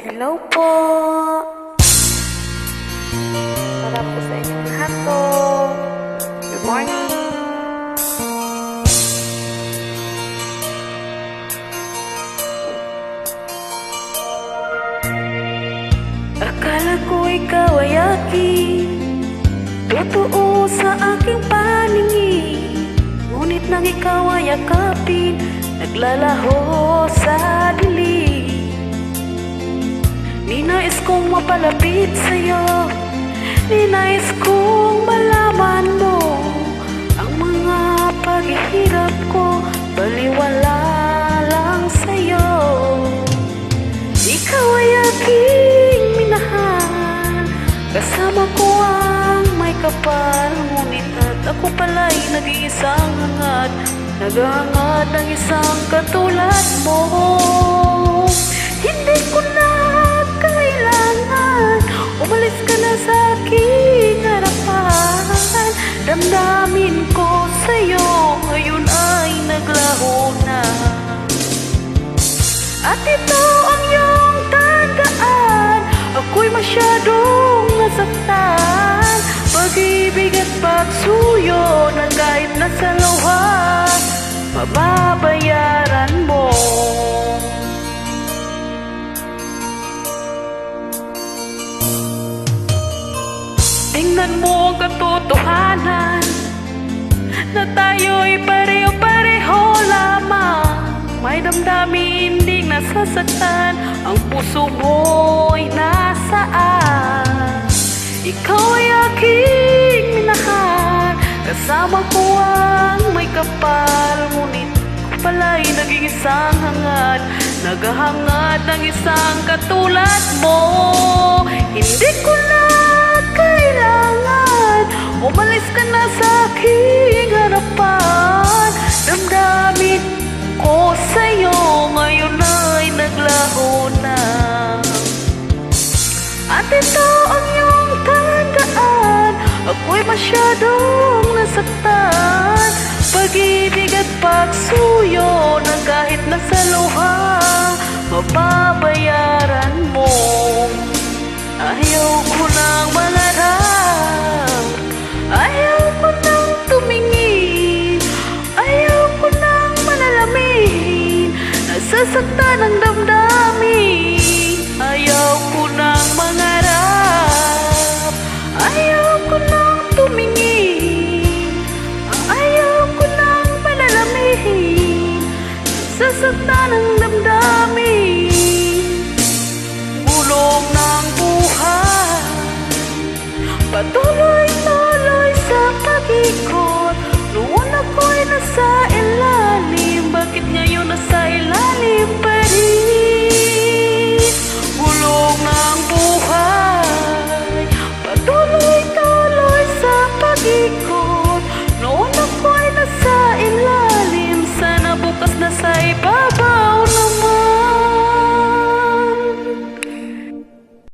Hello po. Para po sa inyong lahat to. Good morning. Akala ko ikaw ay akin Totoo sa aking paningin Ngunit nang ikaw ay akapin Naglalaho sa dilim Ninais kong mapalapit sa'yo. Ninais kong malaman mo Ang mga paghihirap ko. Baliwala lang sa'yo. Ikaw ay aking minahal. Kasama ko ang may kapal. Ngunit at ako pala'y nag-iisang hangad Naghahangad ng isang katulad mo at pagsuyo Na kahit nasa luha Mababayaran mo. Tingnan mo ang katotohanan Na tayo'y pareho-pareho lamang. May damdamin ding nasasaktan Ang puso mo'y nasaan. Ikaw ay Kasama ko ang may kapal Ngunit ko pala'y naging isang hangad. Naghahangad ng isang katulad mo. Hindi ko na kailangan. Umalis ka na sa aking harapan. Damdamin ko sa'yo Ngayon ay naglaho na. At ito ang Pagsuyo Na kahit nasa luha Mababayaran mo. Ayaw ko nang mangarap Ayaw ko nang tumingin Ayaw ko nang manalamin. Nasasaktan ang damdamin